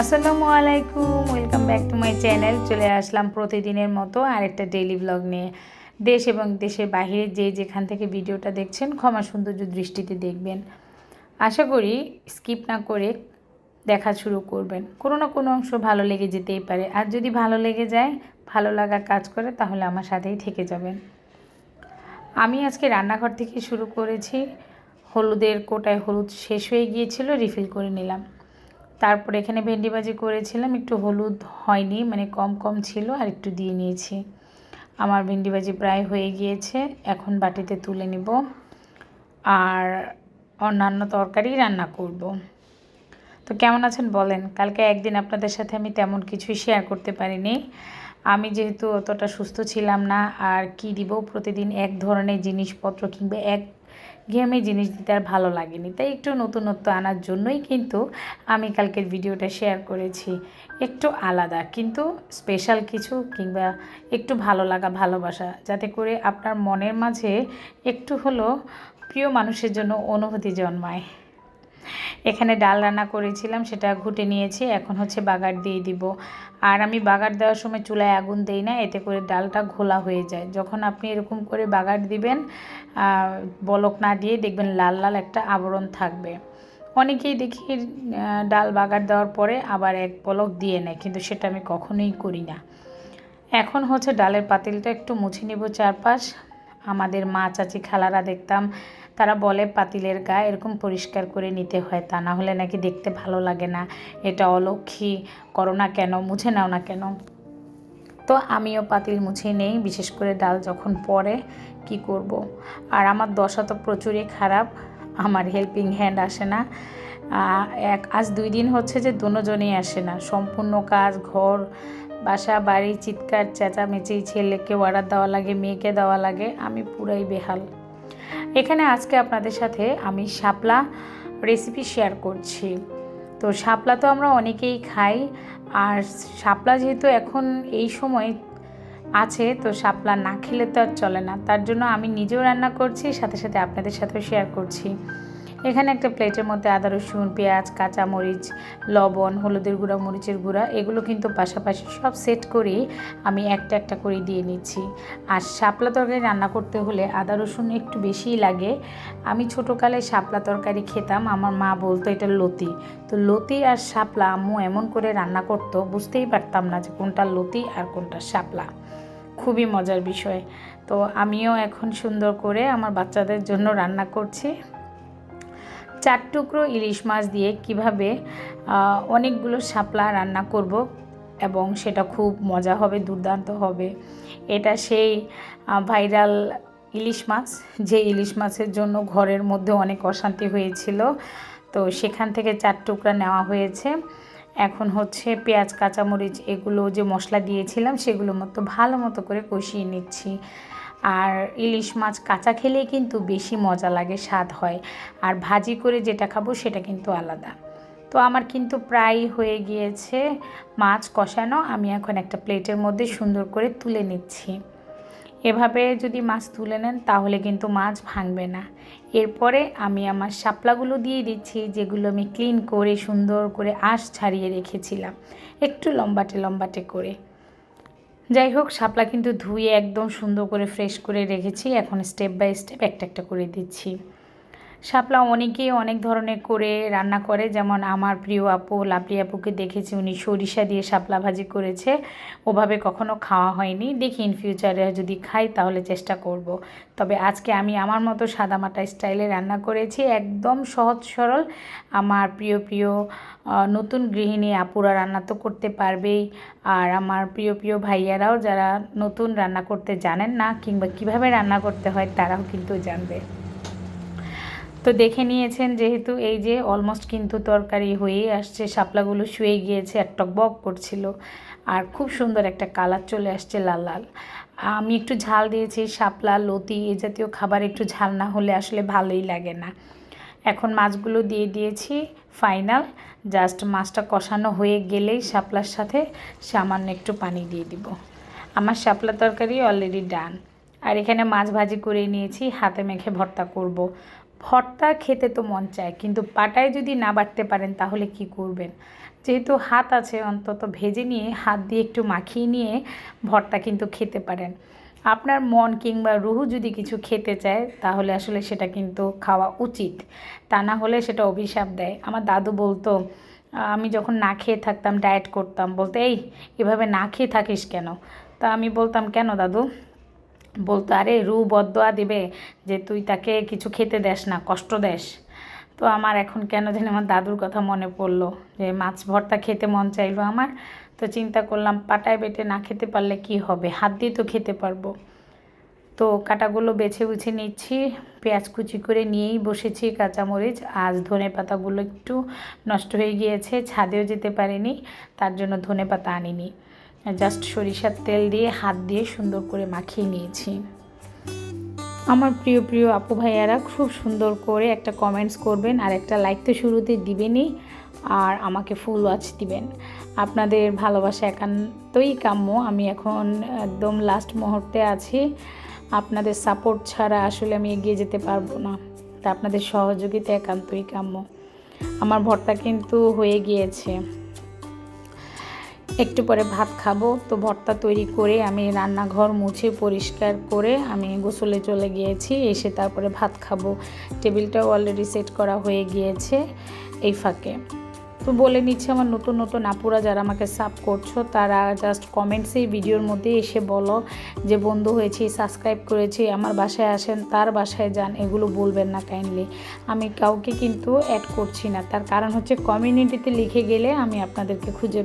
আসসালামু আলাইকুম welcome back to my channel চলে আসলাম প্রতিদিনের মতো আরেকটা ডেইলি ব্লগ নিয়ে। দেশ এবং দেশের বাইরে যে যেখান থেকে ভিডিওটা দেখছেন, ক্ষমা সৌন্দর্য দৃষ্টিতে দেখবেন। আশা করি স্কিপ না করে দেখা শুরু করবেন। কোনো না কোনো অংশ ভালো লেগে যেতেই পারে। আর যদি ভালো লেগে যায়, ভালো লাগা কাজ করে, তাহলে আমার সাথেই থেকে যাবেন। আমি আজকে রান্নাঘর থেকে শুরু করেছি। হলুদের কোটায় হলুদ শেষ হয়ে গিয়েছিল রিফিল করে নিলাম। তারপর এখানে ভেন্ডি ভাজি করেছিলাম, একটু হলুদ হয়নি মানে কম কম ছিল আর একটু দিয়ে নিয়েছি। আমার ভেন্ডি ভাজি প্রায় হয়ে গিয়েছে, এখন বাটিতে তুলে নিব। আর অন্যান্য তরকারি রান্না করব। তো কেমন আছেন বলেন? কালকে একদিন আপনাদের সাথে আমি তেমন কিছুই শেয়ার করতে পারিনি। আমি যেহেতু অতটা সুস্থ ছিলাম না, আর কি দিব? প্রতিদিন এক ধরনের জিনিসপত্র কিংবা এক ঘেমে জিনিস দিতে আর ভালো লাগেনি। তাই একটু নতুনত্ব আনার জন্যই কিন্তু আমি কালকের ভিডিওটা শেয়ার করেছি। একটু আলাদা কিন্তু স্পেশাল কিছু কিংবা একটু ভালো লাগা, ভালোবাসা, যাতে করে আপনার মনের মাঝে একটু হলো প্রিয় মানুষের জন্য অনুভূতি জন্মায়। এখানে ডাল রান্না করেছিলাম, সেটা ঘুটে নিয়েছি, এখন হচ্ছে বাগার দিয়ে দিব। আর আমি বাগার দেওয়ার সময় চুলায় আগুন দেই না, এতে করে ডালটা ঘোলা হয়ে যায়। যখন আপনি এরকম করে বাগার দিবেন বলক না দিয়ে দেখবেন লাল লাল একটা আবরণ থাকবে। অনেকেই দেখি ডাল বাগার দেওয়ার পরে আবার এক পলক দিয়ে নেয়, কিন্তু সেটা আমি কখনোই করি না। এখন হচ্ছে ডালের পাতিলটা একটু মুছে নিব চারপাশ। আমাদের মা, চাচি, খালারা দেখতাম তারা বলে, পাতিলের গায়ে এরকম পরিষ্কার করে নিতে হয় তা, না হলে নাকি দেখতে ভালো লাগে না। এটা অলক্ষী, করো না কেন, মুছে নাও না কেন? তো আমিও পাতিল মুছে নেই, বিশেষ করে ডাল যখন পরে কি করব। আর আমার দশা তো প্রচুরই খারাপ, আমার হেল্পিং হ্যান্ড আসে না। এক, আজ দুই দিন হচ্ছে যে দুজনেই আসে না। সম্পূর্ণ কাজ, ঘর, বাসা, বাড়ি, চিৎকার, চেঁচামেচি, ছেলেকে অর্ডার দেওয়া লাগে, মেয়েকে দেওয়া লাগে, আমি পুরাই বেহাল। এখানে আজকে আপনাদের সাথে আমি শাপলা রেসিপি শেয়ার করছি। তো শাপলা তো আমরা অনেকেই খাই, আর শাপলা যেহেতু এখন এই সময় আছে, তো শাপলা না খেলে তো আর চলে না। তার জন্য আমি নিজেও রান্না করছি, সাথে সাথে আপনাদের সাথেও শেয়ার করছি। এখানে একটা প্লেটের মধ্যে আদা, রসুন, পেঁয়াজ কাঁচা মরিচ লবণ, হলুদের গুঁড়া, মরিচের গুঁড়া, এগুলো কিন্তু পাশাপাশি সব সেট করে আমি একটা একটা করে দিয়ে নিচ্ছি। আর শাপলা তরকারি রান্না করতে হলে আদা, রসুন একটু বেশিই লাগে। আমি ছোটোকালে শাপলা তরকারি খেতাম, আমার মা বলতো এটা লতি। তো লতি আর শাপলা আম্মু এমন করে রান্না করতো, বুঝতেই পারতাম না যে কোনটা লতি আর কোনটা শাপলা। খুবই মজার বিষয়। তো আমিও এখন সুন্দর করে আমার বাচ্চাদের জন্য রান্না করছি। চার টুকরো ইলিশ মাছ দিয়ে কীভাবে অনেকগুলো শাপলা রান্না করব এবং সেটা খুব মজা হবে, দুর্দান্ত হবে। এটা সেই ভাইরাল ইলিশ মাছ, যে ইলিশ মাছের জন্য ঘরের মধ্যে অনেক অশান্তি হয়েছিল। তো সেখান থেকে চার টুকরা নেওয়া হয়েছে। এখন হচ্ছে পেঁয়াজ, কাঁচামরিচ, এগুলো যে মশলা দিয়েছিলাম সেগুলো মতো ভালো মতো করে কষিয়ে নিচ্ছি। আর ইলিশ মাছ কাঁচা খেলে কিন্তু বেশি মজা লাগে, স্বাদ হয়। আর ভাজি করে যেটা খাব সেটা কিন্তু আলাদা। তো আমার কিন্তু প্রায় হয়ে গিয়েছে মাছ কষানো। আমি এখন একটা প্লেটের মধ্যে সুন্দর করে তুলে নিচ্ছি। এভাবে যদি মাছ তুলে নেন তাহলে কিন্তু মাছ ভাঙবে না। এরপরে আমি আমার শাপলাগুলো দিয়ে দিচ্ছি, যেগুলো আমি ক্লিন করে সুন্দর করে আঁশ ছাড়িয়ে রেখেছিলাম। একটু লম্বাটে লম্বাটে করে। যাই হোক, শাপলা কিন্তু ধুয়ে একদম সুন্দর করে ফ্রেশ করে রেখেছি। এখন স্টেপ বাই স্টেপ একটা একটা করে দিচ্ছি। শাপলা অনেকেই অনেক ধরনের করে রান্না করে। যেমন আমার প্রিয় আপু, লাভলি আপুকে দেখেছি, উনি সরিষা দিয়ে শাপলা ভাজি করেছে। ওভাবে কখনো খাওয়া হয়নি। দেখি ইন ফিউচারে যদি খাই তাহলে চেষ্টা করব। তবে আজকে আমি আমার মতো সাদামাটা স্টাইলে রান্না করেছি। একদম সহজ সরল। আমার প্রিয় প্রিয় নতুন গৃহিণী আপুরা রান্না তো করতে পারবেই। আর আমার প্রিয় প্রিয় ভাইয়ারাও যারা নতুন রান্না করতে জানেন না কিংবা কীভাবে রান্না করতে হয় তারাও কিন্তু জানবে। তো দেখে নিয়েছেন যেহেতু এই যে অলমোস্ট কিন্তু তরকারি হয়েই আসছে, শাপলাগুলো শুয়ে গিয়েছে আর টকবক করছিল। আর খুব সুন্দর একটা কালার চলে আসছে লাল লাল। আমি একটু ঝাল দিয়েছি, শাপলা, লতি এ জাতীয় খাবার একটু ঝাল না হলে আসলে ভালোই লাগে না। এখন মাছগুলো দিয়ে দিয়েছি ফাইনাল জাস্ট মাছটা কষানো হয়ে গেলেই শাপলার সাথে সামান্য একটু পানি দিয়ে দিব। আমার শাপলা তরকারি অলরেডি ডান আর এখানে মাছ ভাজি করে নিয়েছি, হাতে মেখে ভর্তা করব। ভর্তা খেতে তো মন চায়, কিন্তু পাটায় যদি না বাটতে পারেন তাহলে কি করবেন? যেহেতু হাত আছে, অন্তত ভেজে নিয়ে হাত দিয়ে একটু মাখিয়ে নিয়ে ভর্তা কিন্তু খেতে পারেন। আপনার মন কিংবা রুহু যদি কিছু খেতে চায়, তাহলে আসলে সেটা কিন্তু খাওয়া উচিত। তা না হলে সেটা অভিশাপ দেয়। আমার দাদু বলতো, আমি যখন না খেয়ে থাকতাম, ডায়েট করতাম। বলতে, এই, এভাবে না খেয়ে থাকিস কেন? তা আমি বলতাম, কেন দাদু? বলতো, আরে রু বদোয়া দেবে যে তুই তাকে কিছু খেতে দেস না, কষ্ট দেস। তো আমার এখন কেন জানি আমার দাদুর কথা মনে পড়ল যে মাছ ভর্তা খেতে মন চাইলো আমার। তো চিন্তা করলাম, পাটায় বেটে না খেতে পারলে কি হবে? হাত দিয়ে তো খেতে পারব। তো কাটাগুলো বেছে গুছে নিচ্ছি, পেঁয়াজ কুচি করে নিয়েই বসেছি কাঁচামরিচ। আজ ধনে পাতাগুলো একটু নষ্ট হয়ে গিয়েছে, ছাদেও যেতে পারিনি, তার জন্য ধনে পাতা আনিনি। জাস্ট সরিষার তেল দিয়ে, হাত দিয়ে সুন্দর করে মাখিয়ে নিয়েছি। আমার প্রিয় প্রিয় আপু ভাইয়ারা, খুব সুন্দর করে একটা কমেন্টস করবেন আর একটা লাইক তো শুরুতে দিবেনই, আর আমাকে ফুল ওয়াচ দিবেন। আপনাদের ভালোবাসা একান্তই কাম্য। আমি এখন একদম লাস্ট মুহূর্তে আছি। আপনাদের সাপোর্ট ছাড়া আসলে আমি এগিয়ে যেতে পারব না। তা আপনাদের সহযোগিতা একান্তই কাম্য। আমার ভর্তা কিন্তু হয়ে গিয়েছে। একটু পরে ভাত খাব। তো ভর্তা তৈরি করে আমি রান্নাঘর মুছে পরিষ্কার করে আমি গোসলে চলে গিয়েছি, এসে তারপরে ভাত খাব। টেবিলটাও অলরেডি সেট করা হয়ে গিয়েছে এই ফাঁকে। তো বলে নিচ্ছে আমার নতুন নতুন আপুরা যারা আমাকে সাব করছ, তারা জাস্ট কমেন্টস এই ভিডিওর মধ্যে এসে বলো যে, বন্ধু হয়েছি সাবস্ক্রাইব করেছি, আমার বাসায় আসেন, তার বাসায় যান, এগুলো বলবেন না কাইন্ডলি আমি কাউকে কিন্তু অ্যাড করছি না। তার কারণ হচ্ছে কমিউনিটিতে লিখে গেলে আমি আপনাদেরকে খুঁজে